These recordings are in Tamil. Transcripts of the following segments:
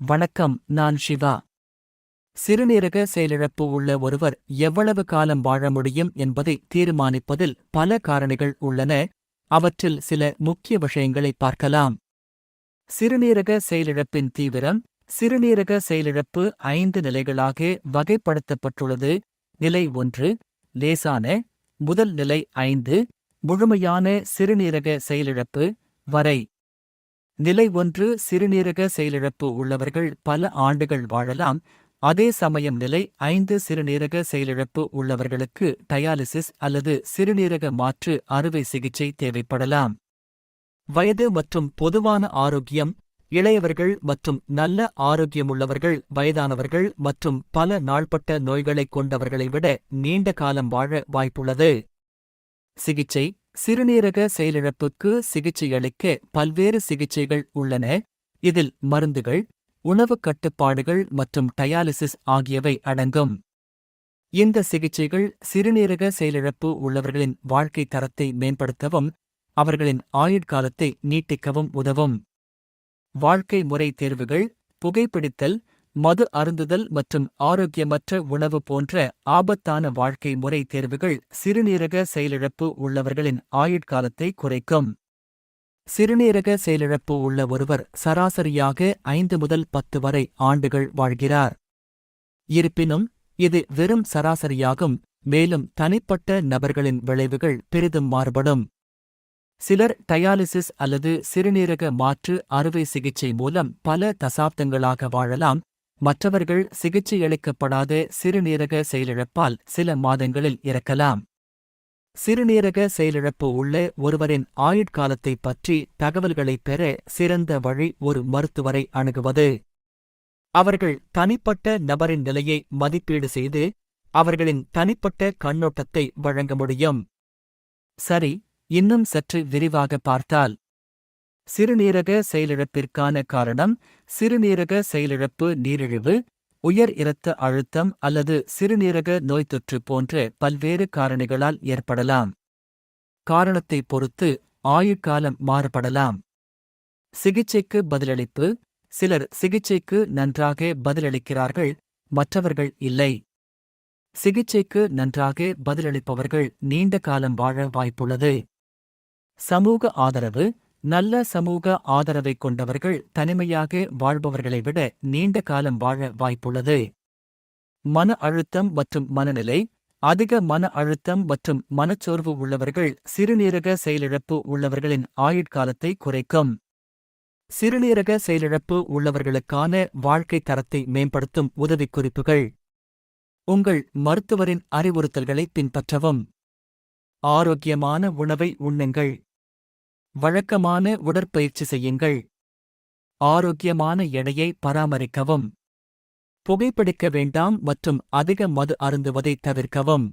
வணக்கம் நான் சிவா சிறுநீரக செயலிழப்பு உள்ள ஒருவர் எவ்வளவு காலம் வாழ முடியும் என்பதை தீர்மானிப்பதில் பல காரணிகள் உள்ளன. அவற்றில் சில முக்கிய விஷயங்களை பார்க்கலாம். சிறுநீரக செயலிழப்பின் தீவிரம். சிறுநீரக செயலிழப்பு ஐந்து நிலைகளாக வகைப்படுத்தப்பட்டுள்ளது. நிலை ஒன்று லேசான. முதல் நிலை ஐந்து முழுமையான சிறுநீரக செயலிழப்பு வரை. நிலை ஒன்று சிறுநீரக செயலிழப்பு உள்ளவர்கள் பல ஆண்டுகள் வாழலாம். அதே சமயம் நிலை ஐந்து சிறுநீரக செயலிழப்பு உள்ளவர்களுக்கு டயாலிசிஸ் அல்லது சிறுநீரக மாற்று அறுவை சிகிச்சை தேவைப்படலாம். வயது மற்றும் பொதுவான ஆரோக்கியம் இளையவர்கள் மற்றும் நல்ல ஆரோக்கியமுள்ளவர்கள் வயதானவர்கள் மற்றும் பல நாள்பட்ட நோய்களைக் கொண்டவர்களை விட நீண்ட காலம் வாழ வாய்ப்புள்ளது. சிகிச்சை சிறுநீரக செயலிழப்புக்கு சிகிச்சையளிக்க பல்வேறு சிகிச்சைகள் உள்ளன. இதில் மருந்துகள் உணவுக் கட்டுப்பாடுகள் மற்றும் டயாலிசிஸ் ஆகியவை அடங்கும். இந்த சிகிச்சைகள் சிறுநீரக செயலிழப்பு உள்ளவர்களின் வாழ்க்கை தரத்தை மேம்படுத்தவும் அவர்களின் ஆயுட்காலத்தை நீட்டிக்கவும் உதவும். வாழ்க்கை முறை தேர்வுகள் புகைப்பிடித்தல் மது அருந்துதல் மற்றும் ஆரோக்கியமற்ற உணவு போன்ற ஆபத்தான வாழ்க்கை முறை தேர்வுகள் சிறுநீரக செயலிழப்பு உள்ளவர்களின் ஆயுட்காலத்தை குறைக்கும். சிறுநீரக செயலிழப்பு உள்ள ஒருவர் சராசரியாக ஐந்து முதல் பத்து வரை ஆண்டுகள் வாழ்கிறார். இருப்பினும் இது வெறும் சராசரியாகும் மேலும் தனிப்பட்ட நபர்களின் விளைவுகள் பெரிதும் மாறுபடும். சிலர் டயாலிசிஸ் அல்லது சிறுநீரக மாற்று அறுவை சிகிச்சை மூலம் பல தசாப்தங்களாக வாழலாம் மற்றவர்கள் சிகிச்சையளிக்கப்படாத சிறுநீரக செயலிழப்பால் சில மாதங்களில் இறக்கலாம். சிறுநீரக செயலிழப்பு உள்ள ஒருவரின் ஆயுட்காலத்தைப் பற்றி தகவல்களைப் பெற சிறந்த வழி ஒரு மருத்துவரை அணுகுவது. அவர்கள் தனிப்பட்ட நபரின் நிலையை மதிப்பீடு செய்து அவர்களின் தனிப்பட்ட கண்ணோட்டத்தை வழங்க முடியும். சரி இன்னும் சற்று விரிவாக பார்த்தால் சிறுநீரக செயலிழப்பிற்கான காரணம் சிறுநீரக செயலிழப்பு நீரிழிவு உயர் இரத்த அழுத்தம் அல்லது சிறுநீரக நோய் தொற்று போன்ற பல்வேறு காரணிகளால் ஏற்படலாம். காரணத்தை பொறுத்து ஆயுட்காலம் மாறுபடலாம். சிகிச்சைக்கு பதிலளிப்பு. சிலர் சிகிச்சைக்கு நன்றாக பதிலளிக்கிறார்கள் மற்றவர்கள் இல்லை. சிகிச்சைக்கு நன்றாக பதிலளிப்பவர்கள் நீண்ட காலம் வாழ வாய்ப்புள்ளது. சமூக ஆதரவு. நல்ல சமூக ஆதரவை கொண்டவர்கள் தனிமையாக வாழ்பவர்களை விட நீண்ட காலம் வாழ வாய்ப்புள்ளது. மன அழுத்தம் மற்றும் மனநிலை அதிக மன அழுத்தம் மற்றும் மனச்சோர்வு உள்ளவர்கள் சிறுநீரக செயலிழப்பு உள்ளவர்களின் ஆயுட்காலத்தை குறைக்கும். சிறுநீரக செயலிழப்பு உள்ளவர்களுக்கான வாழ்க்கை தரத்தை மேம்படுத்தும் உதவிக்குறிப்புகள். உங்கள் மருத்துவரின் அறிவுறுத்தல்களை பின்பற்றவும். ஆரோக்கியமான உணவை உண்ணுங்கள். வழக்கமான உடற்பயிற்சி செய்யுங்கள். ஆரோக்கியமான எடையை பராமரிக்கவும். புகைப்பிடிக்க வேண்டாம் மற்றும் அதிக மது அருந்துவதை தவிர்க்கவும்.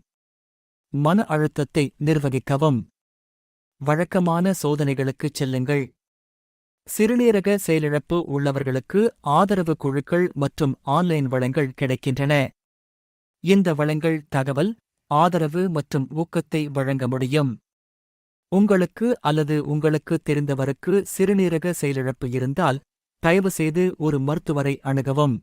மன அழுத்தத்தை நிர்வகிக்கவும். வழக்கமான சோதனைகளுக்குச் செல்லுங்கள். சிறுநீரக செயலிழப்பு உள்ளவர்களுக்கு ஆதரவு குழுக்கள் மற்றும் ஆன்லைன் வளங்கள் கிடைக்கின்றன. இந்த வளங்கள் தகவல் ஆதரவு மற்றும் ஊக்கத்தை வழங்க முடியும். உங்களுக்கு அல்லது உங்களுக்கு தெரிந்தவருக்கு சிறுநீரக செயலிழப்பு இருந்தால் தயவுசெய்து ஒரு மருத்துவரை அணுகவும்.